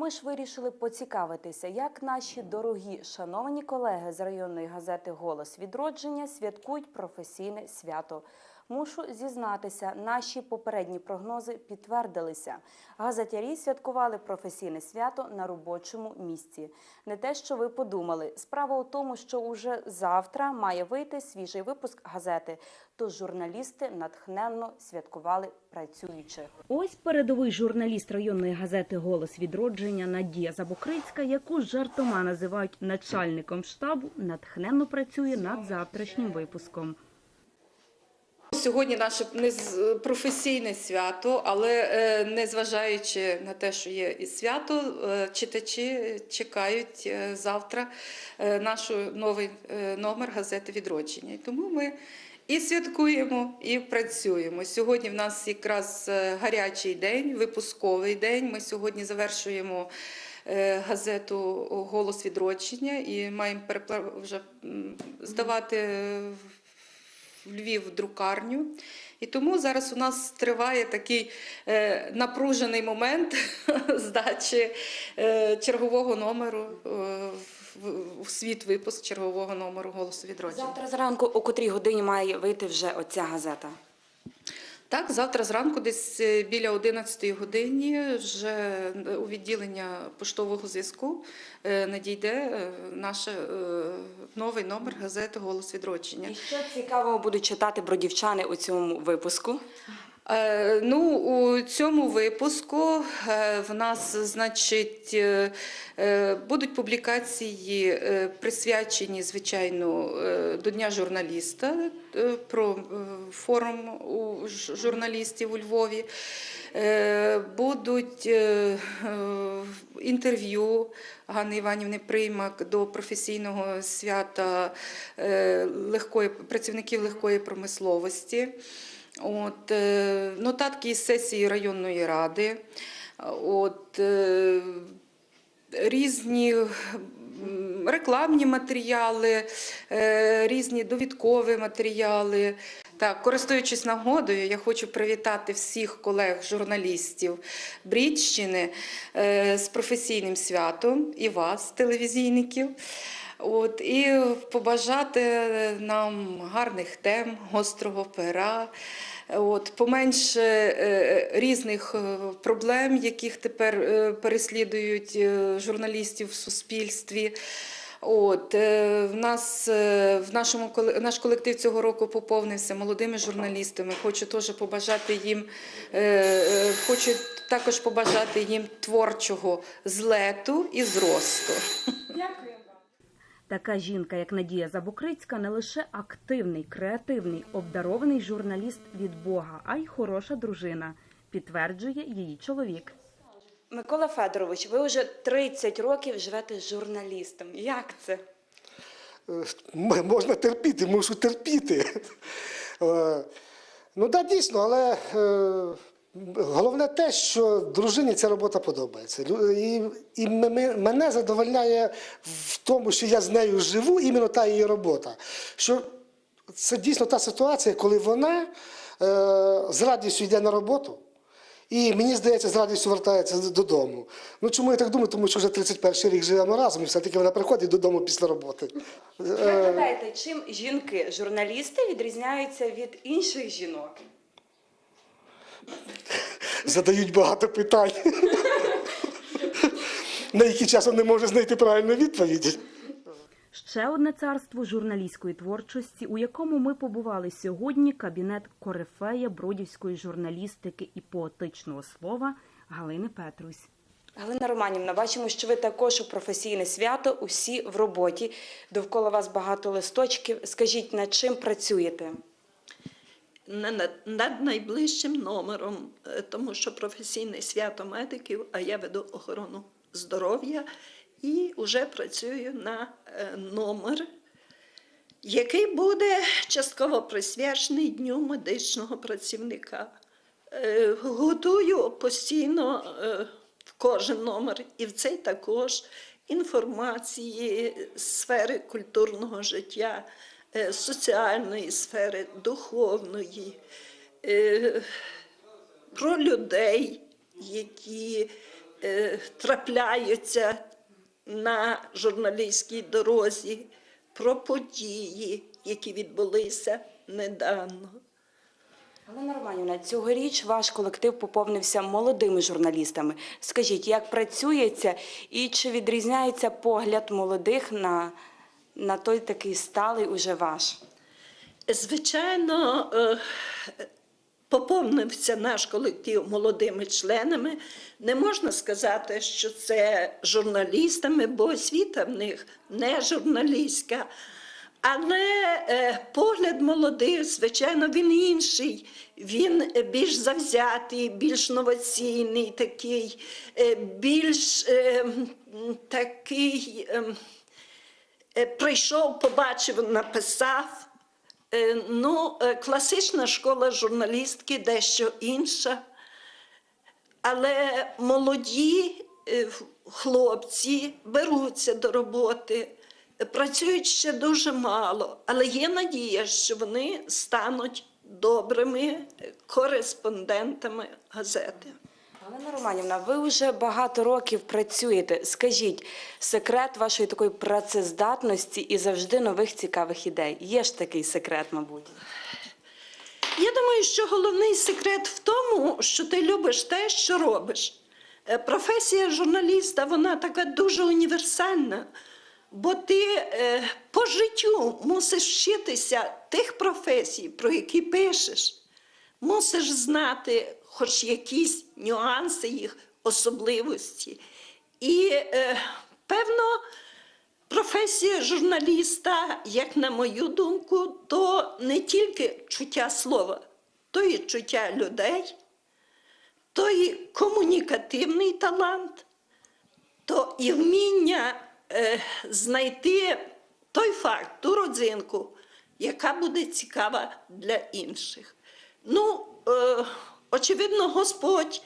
Ми ж вирішили поцікавитися, як наші дорогі шановані колеги з районної газети Голос відродження святкують професійне свято. Мушу зізнатися, наші попередні прогнози підтвердилися. Газетярі святкували професійне свято на робочому місці. Не те, що ви подумали. Справа у тому, що уже завтра має вийти свіжий випуск газети. Тож журналісти натхненно святкували працюючи. Ось передовий журналіст районної газети Голос відродження Надія Забокрицька, яку жартома називають начальником штабу, натхненно працює над завтрашнім випуском. Сьогодні наше професійне свято, але е, незважаючи на те, що є і свято, е, читачі чекають е, завтра е, наш новий е, номер газети Відродження. Тому ми і святкуємо, і працюємо. Сьогодні в нас якраз е, гарячий день, випусковий день. Ми сьогодні завершуємо. е, Газету Голос відродження і маємо вже здавати в Львів друкарню. І тому зараз у нас триває такий е, напружений момент здачі е, чергового номеру е, в світ випуск чергового номеру голосу відродження. Завтра зранку, о котрій годині має вийти вже оця газета. Так, завтра зранку, десь е, біля 11 годині, вже у відділення поштового зв'язку е, надійде е, наш е, новий номер газети Голос відродження. І що цікавого будуть читати бродівчани у цьому випуску? Е, Ну, у цьому випуску е, в нас, значить, е, будуть публікації присвячені, звичайно, до Дня журналіста про форум журналістів у Львові. Будуть інтерв'ю Ганни Іванівни Приймак до професійного свята легкої працівників легкої промисловості. От, е, нотатки із сесії районної ради, от, е, різні рекламні матеріали, е, різні довідкові матеріали. Так, користуючись нагодою, я хочу привітати всіх колег-журналістів Брідщини з професійним святом і вас, телевізійників. От, і побажати нам гарних тем, гострого пера, от, поменше е, різних е, проблем, яких тепер е, переслідують е, журналістів в суспільстві. От, е, в нас е, в нашому наш колектив цього року поповнився молодими журналістами. Хочу теж побажати їм, е, е, хочу також побажати їм творчого злету і зросту. Така жінка, як Надія Забокрицька, не лише активний, креативний, обдарований журналіст від Бога, а й хороша дружина, підтверджує її чоловік. Микола Федорович, ви вже 30 років живете журналістом. Як це? Е, можна терпіти, мушу терпіти. Е, Ну так, дійсно, але е, головне те, що дружині ця робота подобається. І, і мене задовольняє в тому, що я з нею живу, іменно та її робота. Що це дійсно та ситуація, коли вона е, з радістю йде на роботу. І мені здається, з радістю вертається додому. Ну чому я так думаю? Тому що вже 31 рік живемо разом, і все-таки вона приходить додому після роботи. Ви гадаєте, чим жінки, журналісти відрізняються від інших жінок? Задають багато питань, на які часом не може знайти правильну відповідь. Ще одне царство журналістської творчості, у якому ми побували сьогодні, кабінет корифея бродівської журналістики і поетичного слова Галини Петрусь. Галина Романівна, бачимо, що ви також у професійне свято, усі в роботі. Довкола вас багато листочків. Скажіть, над чим працюєте? Не над, найближчим номером, е, тому що професійне свято медиків, а я веду охорону здоров'я і вже працюю на е, номер, який буде частково присвячений Дню медичного працівника. Е, Готую постійно в кожен номер, і в цей також інформації з сфери культурного життя, соціальної сфери, духовної, е, про людей, які е, трапляються на журналістській дорозі, про події, які відбулися недавно. Галина Романівна, цьогоріч ваш колектив поповнився молодими журналістами. Скажіть, як працюється і чи відрізняється погляд молодих на, на той такий сталий уже ваш? Звичайно, е, поповнився наш колектив молодими членами. Не можна сказати, що це журналістами, бо освіта в них не журналістська. Але е, погляд молодих, звичайно, він інший. Він більш завзятий, більш новаційний, такий, е, більш е, такий. Е, Прийшов, побачив, написав. Е, Ну, е, класична школа журналістки дещо інша. Але молоді хлопці беруться до роботи, працюють ще дуже мало, але є надія, що вони стануть добрими кореспондентами газети. Галина Романівна, ви вже багато років працюєте. Скажіть, секрет вашої такої працездатності і завжди нових цікавих ідей. Є ж такий секрет, мабуть. Я думаю, що головний секрет в тому, що ти любиш те, що робиш. Е, Професія журналіста вона така дуже універсальна, бо ти е, по життю мусиш вчитися тих професій, про які пишеш. Мусиш знати хоч якісь нюанси їх особливості. І, е, певно, Професія журналіста, як на мою думку, то не тільки чуття слова, то і чуття людей, то і комунікативний талант, то і вміння е, знайти той факт, ту родзинку, яка буде цікава для інших. Ну, е, очевидно, Господь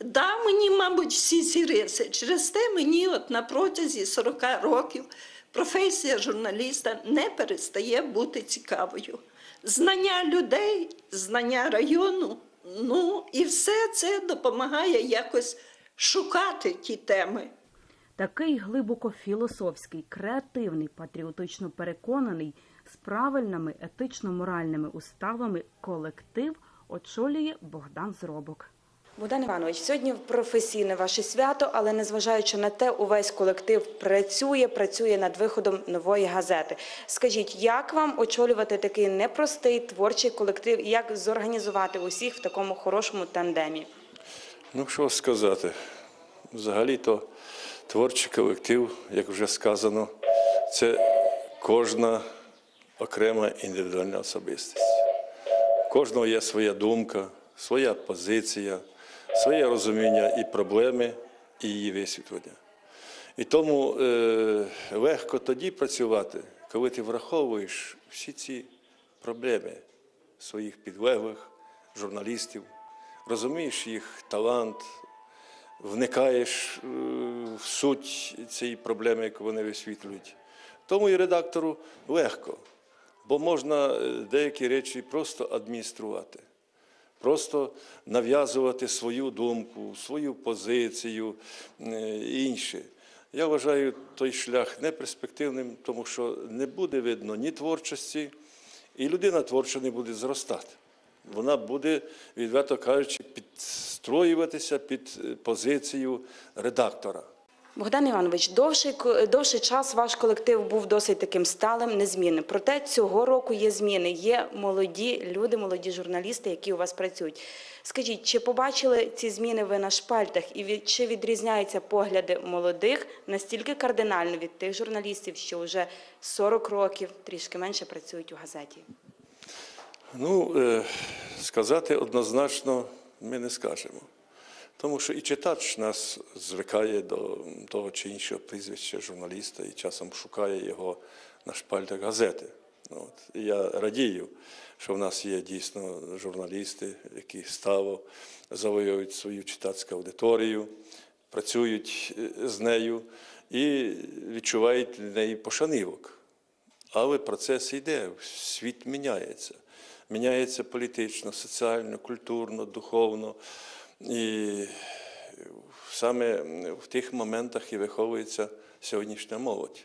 дав мені, мабуть, всі ці риси. Через те мені от на протязі 40 років професія журналіста не перестає бути цікавою. Знання людей, знання району, ну і все це допомагає якось шукати ті теми. Такий глибоко філософський, креативний, патріотично переконаний, з правильними етично-моральними уставами колектив очолює Богдан Зробок. Богдан Іванович, сьогодні професійне ваше свято, але незважаючи на те, увесь колектив працює, працює над виходом нової газети. Скажіть, як вам очолювати такий непростий творчий колектив і як зорганізувати усіх в такому хорошому тандемі? Ну, що сказати? Взагалі-то творчий колектив, як вже сказано, це кожна окрема індивідуальна особистість. Кожного є своя думка, своя позиція, своє розуміння і проблеми, і її висвітлення. І тому е, легко тоді працювати, коли ти враховуєш всі ці проблеми своїх підлеглих, журналістів, розумієш їх талант, вникаєш е, в суть цієї проблеми, яку вони висвітлюють. Тому і редактору легко, бо можна е, деякі речі просто адмініструвати, просто нав'язувати свою думку, свою позицію е, і інше. Я вважаю той шлях неперспективним, тому що не буде видно ні творчості, і людина творча не буде зростати. Вона буде, відверто кажучи, підстроюватися під е, позицію редактора. Богдан Іванович, довший, довший час ваш колектив був досить таким сталим, незмінним. Проте цього року є зміни. Є молоді люди, молоді журналісти, які у вас працюють. Скажіть, чи побачили ці зміни ви на шпальтах, і від, чи відрізняються погляди молодих настільки кардинально від тих журналістів, що вже 40 років трішки менше працюють у газеті? Ну, е, сказати однозначно ми не скажемо. Тому що і читач нас звикає до того чи іншого прізвища журналіста і часом шукає його на шпальтах газети. От. І я радію, що в нас є дійсно журналісти, які стало завоюють свою читацьку аудиторію, працюють е, з нею і відчувають від неї пошанівок. Але процес йде, світ міняється. Міняється політично, соціально, культурно, духовно. І саме в тих моментах і виховується сьогоднішня молодь,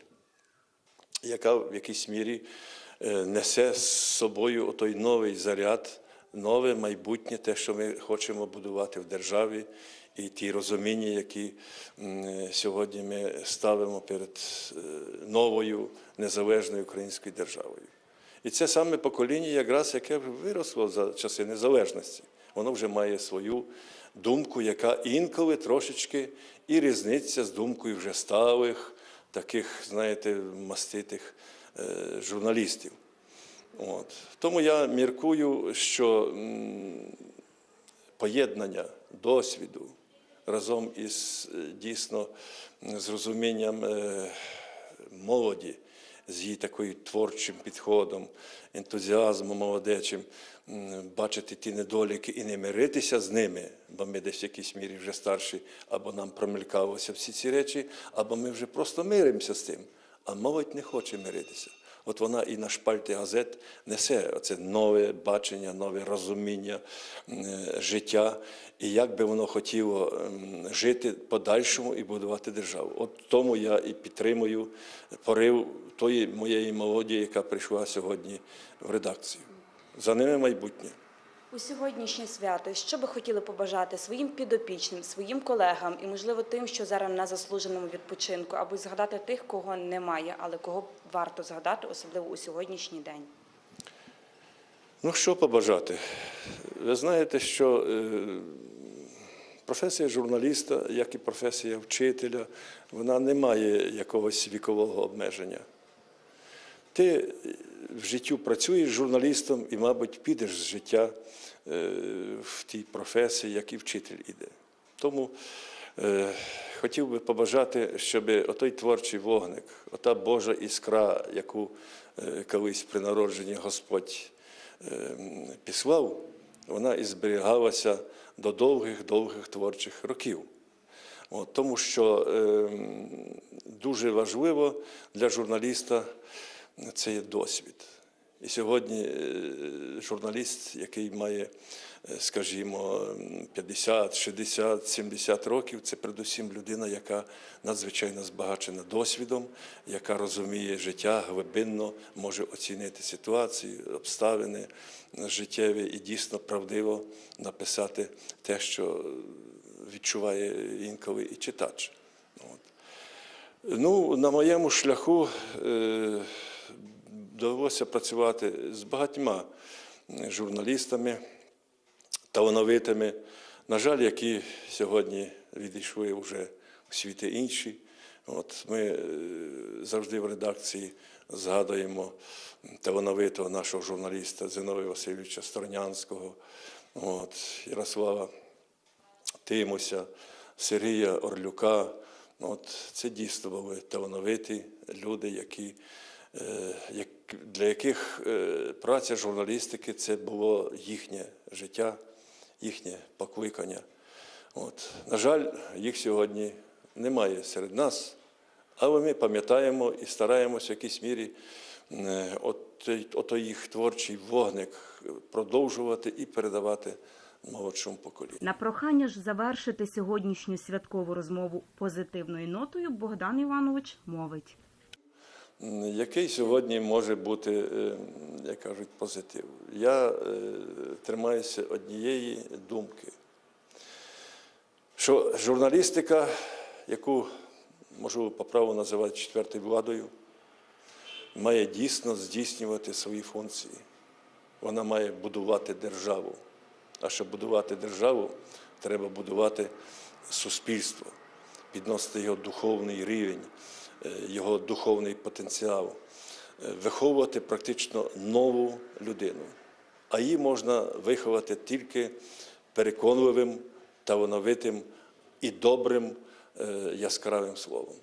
яка в якійсь мірі е, несе з собою той новий заряд, нове майбутнє, те, що ми хочемо будувати в державі, і ті розуміння, які сьогодні ми ставимо перед е, новою незалежною українською державою. І це саме покоління, якраз яке виросло за часи незалежності. Воно вже має свою думку, яка інколи трошечки і різниця з думкою вже сталих, таких, знаєте, маститих е, журналістів. От. Тому я міркую, що поєднання досвіду разом із е, дійсно з розумінням е, молоді, з її такою творчим підходом, ентузіазмом молодечим, бачити ті недоліки і не миритися з ними, бо ми десь в якійсь мірі вже старші, або нам промелькалося всі ці речі, або ми вже просто миримося з тим. А молодь не хоче миритися. От вона і на шпальті газет несе оце нове бачення, нове розуміння життя, і як би воно хотіло жити подальшому і будувати державу. От тому я і підтримую порив тої моєї молоді, яка прийшла сьогодні в редакцію. За ними майбутнє. У сьогоднішнє свято, що би хотіли побажати своїм підопічним, своїм колегам і, можливо, тим, що зараз на заслуженому відпочинку, аби згадати тих, кого немає, але кого варто згадати, особливо у сьогоднішній день. Ну, що побажати? Ви знаєте, що е, професія журналіста, як і професія вчителя, вона не має якогось вікового обмеження. Ти в життю працюєш журналістом і, мабуть, підеш з життя е, в тій професії, як і вчитель іде. Тому е, хотів би побажати, щоб отой творчий вогник, ота Божа іскра, яку е, колись при народженні Господь післав, вона і зберігалася до довгих-довгих творчих років. От, тому що е, дуже важливо для журналіста це є досвід. І сьогодні е, журналіст, який має, е, скажімо, 50, 60, 70 років, це передусім людина, яка надзвичайно збагачена досвідом, яка розуміє життя глибинно, може оцінити ситуацію, обставини життєві і дійсно правдиво написати те, що відчуває інколи і читач. От. Ну, на моєму шляху е, довелося працювати з багатьма журналістами, талановитими, на жаль, які сьогодні відійшли вже у світи інші. От ми е, завжди в редакції згадуємо талановитого нашого журналіста Зиновия Васильовича Сторонянського, от, Ярослава Тимуся, Сергія Орлюка. От, це дійсно були талановиті люди, які, е, як, для яких е, праця журналістики це було їхнє життя, їхнє покликання. От. На жаль, їх сьогодні немає серед нас, але ми пам'ятаємо і стараємося в якійсь мірі е, от, ото їх творчий вогник продовжувати і передавати молодшому поколінню. На прохання ж завершити сьогоднішню святкову розмову позитивною нотою Богдан Іванович мовить. Який сьогодні може бути, е, як кажуть, позитив? Я е, тримаюся однієї думки, що журналістика, яку можу по праву називати четвертою владою, має дійсно здійснювати свої функції. Вона має будувати державу. А щоб будувати державу, треба будувати суспільство, підносити його духовний рівень, його духовний потенціал, е, виховувати практично нову людину. А її можна виховати тільки переконливим, талановитим і добрим е, яскравим словом.